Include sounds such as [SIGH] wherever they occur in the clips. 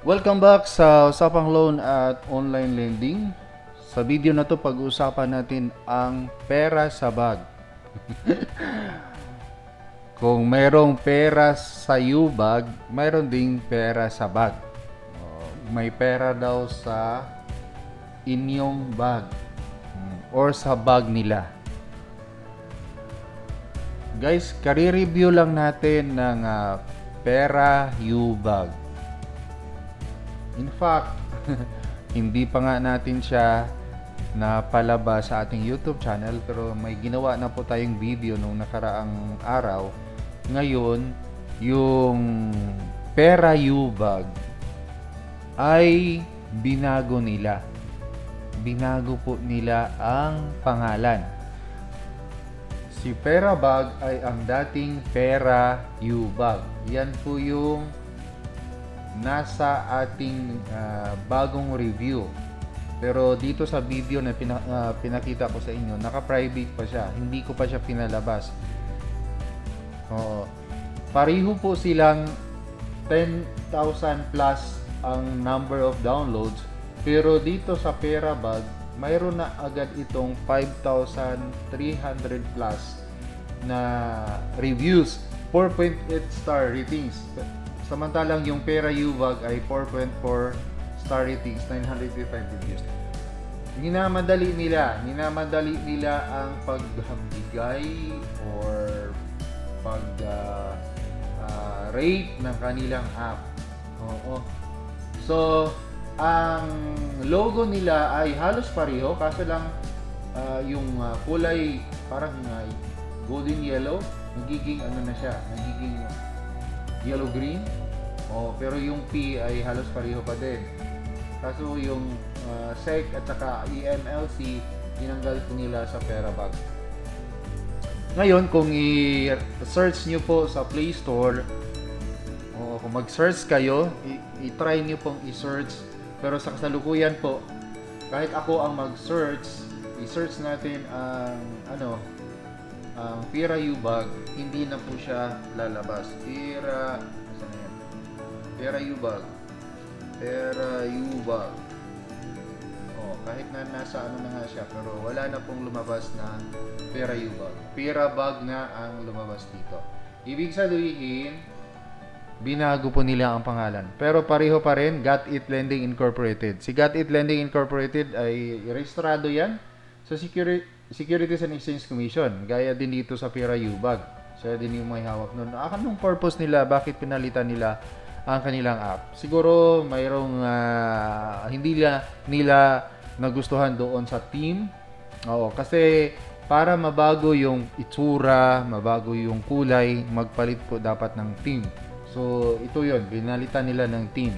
Welcome back sa Usapang Loan at Online Lending. Sa video na to pag-uusapan natin ang pera sa bag. [LAUGHS] Kung mayroong pera sa bag, mayroon ding pera sa bag. Oh, May pera daw sa inyong bag mm, or sa bag nila. Guys, kari-review lang natin ng ah, pera U-Bag. In fact, [LAUGHS] hindi pa nga natin siya napalabas sa ating YouTube channel pero may ginawa na po tayong video nung nakaraang araw. Ngayon, yung Pera U-Bag ay binago nila. Binago po nila ang pangalan. Si Pera Bag ay ang dating Pera U-Bag. Yan po yung nasa ating ah, bagong review. Pero dito sa video na pina- ah, pinakita ko sa inyo, naka-private pa siya. Hindi ko pa siya pinalabas. Oo. Pareho po silang 10,000 plus ang number of downloads. Pero dito sa Pera Bag, mayroon na agad itong 5,300 plus na reviews. 4.8 star ratings. Samantalang yung Pera U-Bag ay 4.4 star ratings, 955 reviews. Minamadali nila, minamadali nila ang pagbigay or pag ah, ah, rate ng kanilang app. Oo. So, ang logo nila ay halos pareho kaso lang ah, yung ah, kulay parang ah, golden yellow, nagiging ano na siya, nagiging yellow green. Oh, pero yung P ay halos pareho pa din. Kaso yung uh, SEC at saka EMLC, tinanggal po nila sa Perabag. Ngayon, kung i-search nyo po sa Play Store, o kung mag-search kayo, i-try nyo pong i-search. Pero sa kasalukuyan po, kahit ako ang mag-search, i-search natin ang ano, ang Pira U-Bag, hindi na po siya lalabas. Pira, saan yan? Pera U-Bag. Pera U-Bag. Oh, kahit na nasa ano na nga siya, pero wala na pong lumabas na Pera U-Bag. Pera Bag na ang lumabas dito. Ibig sabihin, binago po nila ang pangalan. Pero pareho pa rin, Got It Lending Incorporated. Si Got It Lending Incorporated ay rehistrado yan sa Security, Securities and Exchange Commission. Gaya din dito sa Pera U-Bag. Siya din yung may hawak nun. Ah, Anong purpose nila? Bakit pinalitan nila ang kanilang app? Siguro mayroong ah, hindi nila, nila nagustuhan doon sa team. Oo, kasi para mabago yung itsura, mabago yung kulay, magpalit po dapat ng team. So, ito yon binalitan nila ng team.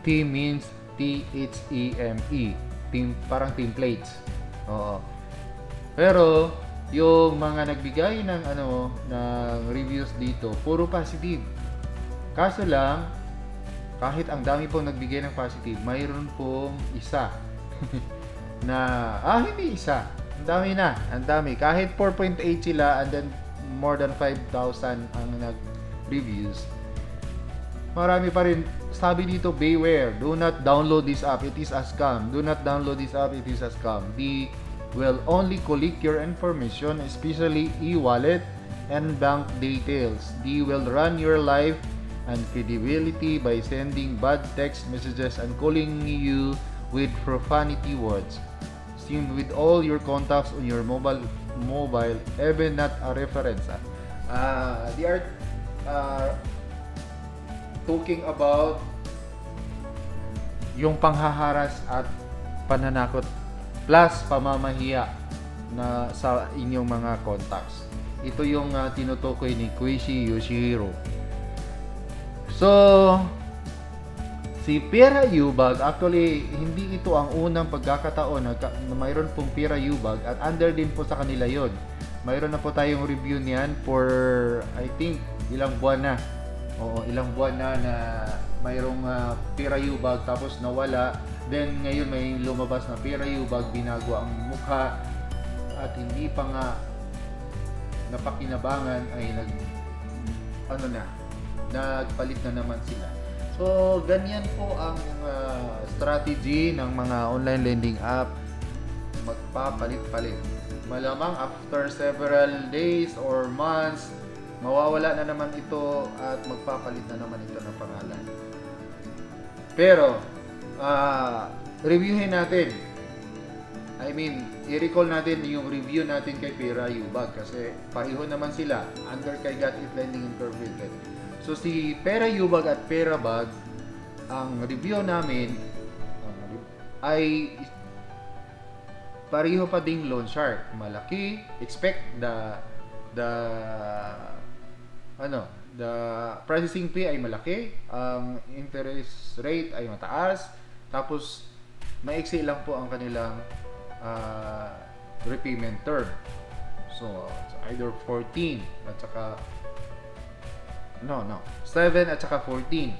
Team means T-H-E-M-E. Team, parang team plates. Oo. Pero, yung mga nagbigay ng ano ng reviews dito, puro positive. Kaso lang, kahit ang dami pong nagbigay ng positive, mayroon pong isa [LAUGHS] na, ah, hindi isa. Ang dami na, ang dami. Kahit 4.8 sila and then more than 5,000 ang nag-reviews, marami pa rin sabi dito beware do not download this app it is a scam. Do not download this app it is a scam. They will only collect your information especially e-wallet and bank details. They will run your life and credibility by sending bad text messages and calling you with profanity words. Same with all your contacts on your mobile mobile even not a reference ah. Ah, they are uh, talking about yung panghaharas at pananakot plus pamamahiya na sa inyong mga contacts. Ito yung uh, tinutukoy ni Koichi Yoshihiro. So, si Pira U-Bag, actually, hindi ito ang unang pagkakataon na, na mayroon pong Pira U-Bag at under din po sa kanila yon. Mayroon na po tayong review niyan for, I think, ilang buwan na. Oo, ilang buwan na na mayroong uh, Pira U-Bag tapos nawala. Then, ngayon may lumabas na Pira U-Bag, binago ang mukha at hindi pa nga napakinabangan ay nag ano na nagpalit na naman sila So, ganyan po ang ah, strategy ng mga online lending app. Magpapalit-palit. Malamang after several days or months, mawawala na naman ito at magpapalit na naman ito ng pangalan. Pero, ah, reviewin natin. I mean, i-recall natin yung review natin kay Pira Yubag kasi pareho naman sila under kay Got It Lending Incorporated. So si Pera Yubag at Pera Bag, ang review namin ay pareho pa ding loan shark. Malaki, expect the the ano, the processing fee ay malaki, ang interest rate ay mataas, tapos maiksi lang po ang kanilang ah, repayment term. So, either 14 at saka no, no, 7 at saka 14.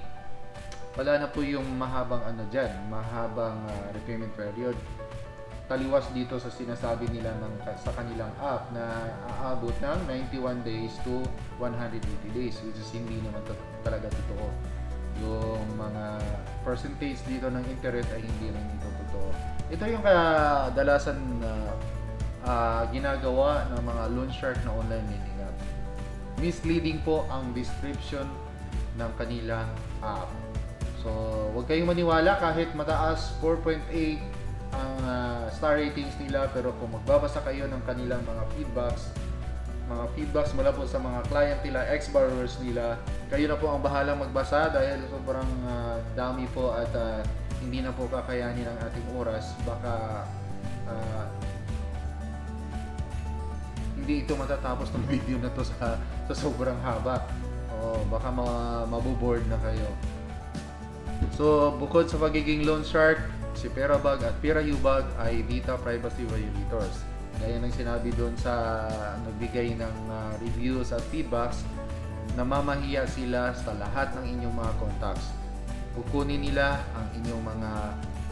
Wala na po yung mahabang ano dyan, mahabang ah, repayment period. Taliwas dito sa sinasabi nila ng, sa kanilang app na aabot ng 91 days to 180 days which is hindi naman to- talaga totoo. Yung mga percentage dito ng interest ay hindi rin ito totoo. Ito yung kadalasan na ah, ginagawa ng mga loan shark na online lending app. Misleading po ang description ng kanilang app. So, huwag kayong maniwala kahit mataas 4.8 ang ah, star ratings nila pero kung magbabasa kayo ng kanilang mga feedbacks mga feedbacks mula po sa mga client nila, ex-borrowers nila. Kayo na po ang bahalang magbasa dahil sobrang ah, dami po at ah, hindi na po kakayanin ang ating oras. Baka ah, hindi ito matatapos ng [LAUGHS] video na to sa, sa sobrang haba. O baka ma, mabuboard na kayo. So, bukod sa pagiging loan shark, si Perabag at Pirayubag ay data privacy violators. Gaya ng sinabi doon sa nagbigay ng ah, reviews at feedbacks, namamahiya sila sa lahat ng inyong mga contacts. Kukunin nila ang inyong mga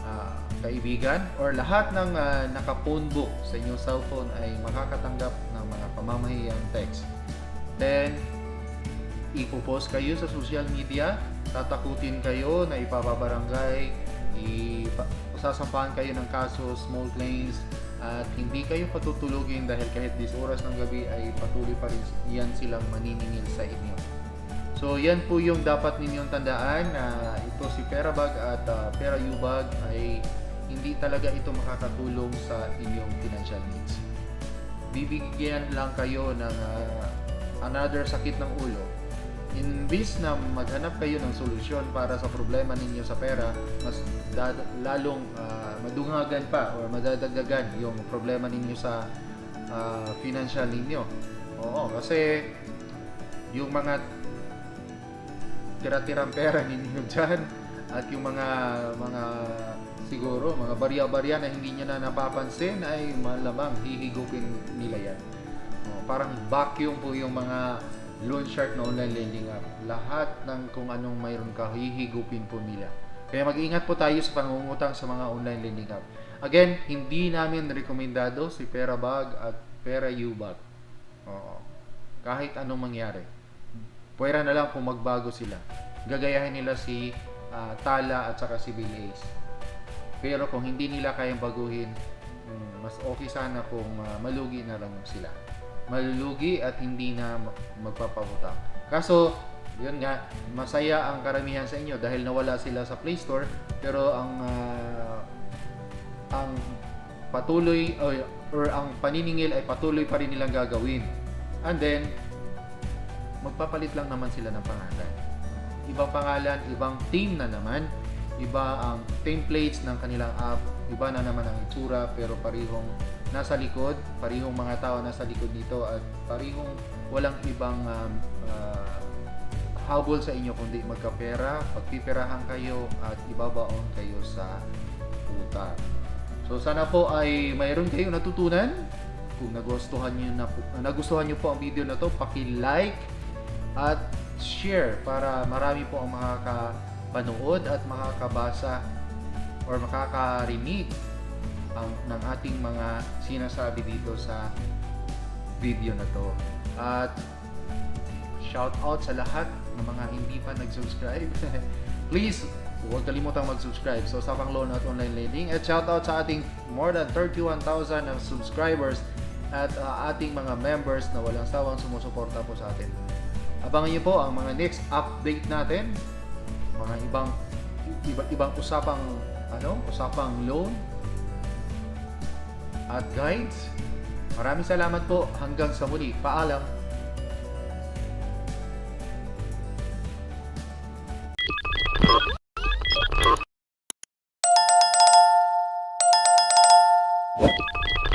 ah, kaibigan or lahat ng ah, naka-phone book sa inyong cellphone ay makakatanggap ng mga pamamahiyang text. Then, ipopost kayo sa social media, tatakutin kayo na ipapabarangay, ipa- sasampahan kayo ng kaso, small claims, at hindi kayo patutulugin dahil kahit 10 oras ng gabi ay patuloy pa rin yan silang maniningil sa inyo. So yan po yung dapat ninyong tandaan na ito si Perabag at uh, Perayubag ay hindi talaga ito makakatulong sa inyong financial needs. Bibigyan lang kayo ng uh, another sakit ng ulo imbis na maghanap kayo ng solusyon para sa problema ninyo sa pera, mas dad- lalong ah, madungagan pa or madadagdagan yung problema ninyo sa ah, financial ninyo. Oo, kasi yung mga tira-tirang pera [LAUGHS] ninyo dyan at yung mga mga siguro mga barya-barya na hindi nyo na napapansin ay malamang hihigupin nila yan. Oh, parang vacuum po yung mga loan shark na online lending app. Lahat ng kung anong mayroon ka, hihigupin po nila. Kaya mag-ingat po tayo sa pangungutang sa mga online lending app. Again, hindi namin rekomendado si Perabag at Pera Ubag. Oo. Kahit anong mangyari. Pwera na lang kung magbago sila. Gagayahin nila si ah, Tala at saka si Bill Ace. Pero kung hindi nila kayang baguhin, mm, mas okay sana kung ah, malugi na lang sila. Malulugi at hindi na ma- magpapabutang. Kaso, yun nga, masaya ang karamihan sa inyo dahil nawala sila sa Play Store pero ang ah, ang patuloy or, or ang paniningil ay patuloy pa rin nilang gagawin. And then, magpapalit lang naman sila ng pangalan. Ibang pangalan, ibang team na naman, iba ang templates ng kanilang app, iba na naman ang itsura, pero parihong nasa likod, parihong mga tao nasa likod dito at parihong walang ibang um, ah, habol sa inyo kundi magkapera, pagpiperahan kayo at ibabaon kayo sa utang. So sana po ay mayroon kayong natutunan. Kung nagustuhan niyo na po, nagustuhan niyo po ang video na to, paki-like at share para marami po ang makakapanood at makakabasa or makakarinig ang, ng ating mga sinasabi dito sa video na to. At shout out sa lahat ng mga hindi pa nag-subscribe. [LAUGHS] Please, huwag kalimutang mag-subscribe sa Usapang Loan at Online Lending at shoutout sa ating more than 31,000 na subscribers at uh, ating mga members na walang sawang sumusuporta po sa atin. Abangan niyo po ang mga next update natin, mga ibang iba, ibang usapang ano, usapang loan at guides. Maraming salamat po hanggang sa muli. Paalam.